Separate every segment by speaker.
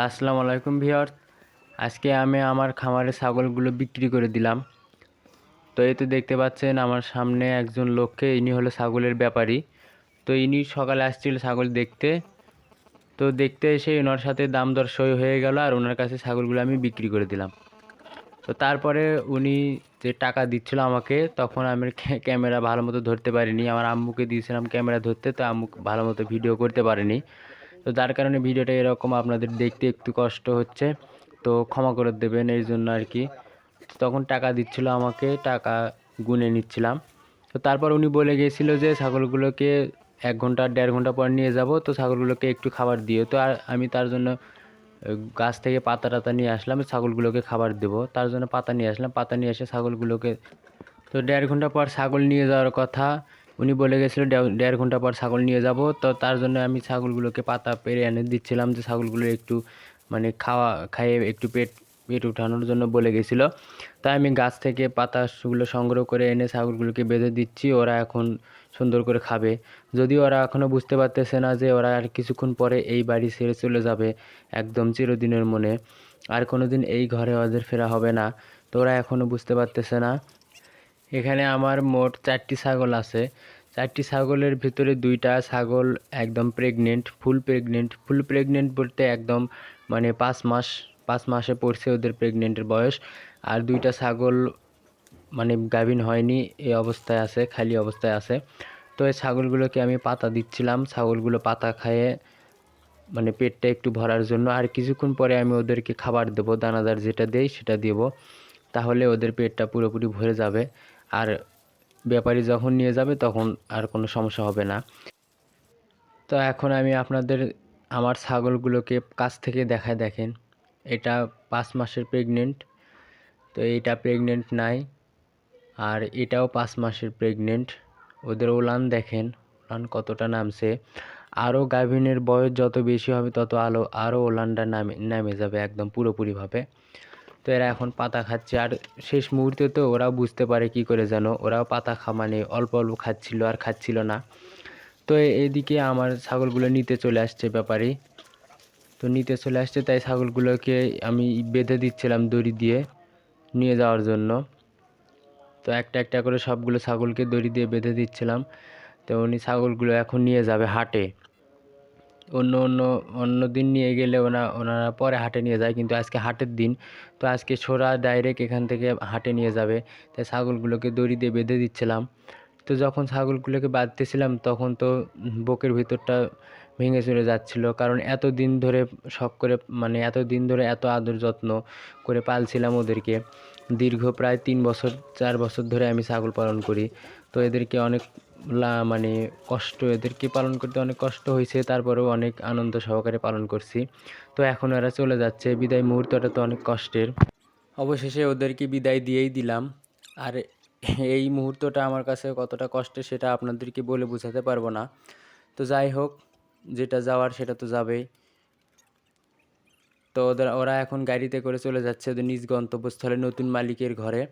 Speaker 1: আসসালামু আলাইকুম ভিওর আজকে আমি আমার খামারে ছাগলগুলো বিক্রি করে দিলাম। তো এই তো দেখতে পাচ্ছেন, আমার সামনে একজন লোককে, ইনি হলো ছাগলের ব্যাপারী। তো ইনি সকালে আসছিল ছাগল দেখতে। তো দেখতে এসে ওনার সাথে দাম দর সই হয়ে গেল আর ওনার কাছে ছাগলগুলো আমি বিক্রি করে দিলাম। তো তারপরে উনি যে টাকা দিচ্ছিল আমাকে, তখন আমি ক্যামেরা ভালো মতো ধরতে পারিনি। আমার আম্মুকে দিয়েছিলাম ক্যামেরা ধরতে, তো আম্মু ভালো মতো ভিডিও করতে পারেনি। তো যার কারণে ভিডিওটা এরকম আপনাদের দেখতে একটু কষ্ট হচ্ছে। তো ক্ষমা করে দেবেন এই জন্য আর কি। তখন টাকা দিচ্ছিল আমাকে, টাকা গুনে নিচ্ছিলাম। তো তারপর উনি বলে গিয়েছিল যে ছাগলগুলোকে এক ঘণ্টা, দেড় ঘণ্টা পর নিয়ে যাব। তো ছাগলগুলোকে একটু খাবার দিও। তো আর আমি তার জন্য গাছ থেকে পাতা টাতা নিয়ে আসলাম, ছাগলগুলোকে খাবার দেবো। তার জন্য পাতা নিয়ে আসলাম। পাতা নিয়ে এসে ছাগলগুলোকে, তো দেড় ঘণ্টা পর ছাগল নিয়ে যাওয়ার কথা। উনি বলে গেছিল দেড়- ঘণ্টা পর ছাগল নিয়ে যাব। তো তার জন্য আমি ছাগলগুলোকে পাতা পেরে এনে দিচ্ছিলাম যে ছাগলগুলো একটু মানে খাওয়া, খাইয়ে একটু পেট পেট উঠানোর জন্য বলে গেছিল। তাই আমি গাছ থেকে পাতাগুলো সংগ্রহ করে এনে ছাগলগুলোকে বেঁধে দিচ্ছি, ওরা এখন সুন্দর করে খাবে। যদিও ওরা এখনও বুঝতে পারতেছে না যে ওরা আর কিছুক্ষণ পরে এই বাড়ি ছেড়ে চলে যাবে, একদম চিরদিনের মনে। আর কোনো দিন এই ঘরে ওদের ফেরা হবে না। তো ওরা এখনও বুঝতে পারতেছে না এখানে আমার মোট চারটি ছাগল আছে। চারটি ছাগলের ভিতরে দুইটা ছাগল একদম pregnant full pregnant full pregnant বলতে একদম মানে পাঁচ মাস, পাঁচ মাসে পড়ছে ওদের প্রেগনেন্টের বয়স। আর দুইটা ছাগল মানে গাভিন হয়নি এই অবস্থায় আছে, খালি অবস্থায় আছে। তো এই ছাগলগুলোকে আমি পাতা দিচ্ছিলাম। ছাগলগুলো পাতা খায়ে মানে পেটটা একটু ভরার জন্য। আর কিছুক্ষণ পরে আমি ওদেরকে খাবার দেবো, দানাদার যেটা দেই সেটা দেব। তাহলে ওদের পেটটা পুরোপুরি ভরে যাবে। আর ব্যাপারী যখন নিয়ে যাবে তখন আর কোনো সমস্যা হবে না। তো এখন আমি আপনাদের আমার ছাগলগুলোকে কাছ থেকে দেখায় দেখেন। এটা পাঁচ মাসের প্রেগনেন্ট তো এটা প্রেগনেন্ট নাই। আর এটাও পাঁচ মাসের প্রেগনেন্ট ওদের ওলান দেখেন, ওলান কতটা নামছে। আরও গাভিনের বয়স যত বেশি হবে তত আলো, আরও ওলানটা নামে নামে যাবে একদম পুরোপুরিভাবে। তো এরা এখন পাতা খাচ্ছে। আর শেষ মুহূর্তে তো ওরাও বুঝতে পারে কি করে যেন ওরাও পাতা খা মানে অল্প অল্প খাচ্ছিল আর খাচ্ছিল না। তো এদিকে আমার ছাগলগুলো নিতে চলে আসছে ব্যাপারে। তো নিতে চলে আসছে, তাই ছাগলগুলোকে আমি বেঁধে দিচ্ছিলাম দড়ি দিয়ে নিয়ে যাওয়ার জন্য। তো একটা একটা করে সবগুলো ছাগলকে দড়ি দিয়ে বেঁধে দিচ্ছিলাম। তো উনি ছাগলগুলো এখন নিয়ে যাবে হাটে। অন্য অন্য অন্য দিন নিয়ে গেলে ওনা, ওনারা পরে হাটে নিয়ে যায়, কিন্তু আজকে হাটের দিন। তো আজকে ছোড়া ডাইরেক্ট এখান থেকে হাটে নিয়ে যাবে। তাই ছাগলগুলোকে দড়ি দিয়ে বেঁধে দিচ্ছিলাম। তো যখন ছাগলগুলোকে বাঁধতেছিলাম, তখন তো বুকের ভিতরটা ভেঙে চলে যাচ্ছিল। কারণ এত দিন ধরে শখ করে মানে এত দিন ধরে এত আদর যত্ন করে পালছিলাম ওদেরকে। দীর্ঘ প্রায় তিন বছর, চার বছর ধরে আমি ছাগল পালন করি। তো এদেরকে অনেক মানে কষ্ট, এদেরকে পালন করতে অনেক কষ্ট হয়েছে, তারপরেও অনেক আনন্দ সহকারে পালন করছি। তো এখন এরা চলে যাচ্ছে, বিদায় মুহূর্তটা তো অনেক কষ্টের। অবশেষে ওদেরকে বিদায় দিয়েই দিলাম। আর এই মুহূর্তটা আমার কাছে কতটা কষ্টের সেটা আপনাদেরকে বলে বোঝাতে পারব না। তো যাই হোক, যেটা যাওয়ার সেটা তো যাবেই। তো ওদের, ওরা এখন গাড়িতে করে চলে যাচ্ছে ওদের নিজ গন্তব্যস্থলে নতুন মালিকের ঘরে।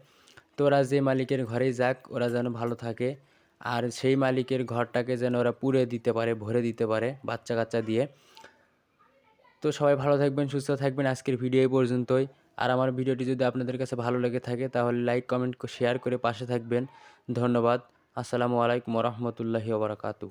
Speaker 1: তো ওরা যে মালিকের ঘরেই যাক, ওরা যেন ভালো থাকে। আর সেই মালিকের ঘরটাকে যেন ওরা পুড়ে দিতে পারে, ভরে দিতে পারে বাচ্চা কাচ্চা দিয়ে। তো সবাই ভালো থাকবেন, সুস্থ থাকবেন। আজকের ভিডিও এই পর্যন্তই। আর আমার ভিডিওটি যদি আপনাদের কাছে ভালো লেগে থাকে, তাহলে লাইক, কমেন্ট শেয়ার করে পাশে থাকবেন। ধন্যবাদ। আসসালামু আলাইকুম রহমতুল্লাহি ওবরাকাতু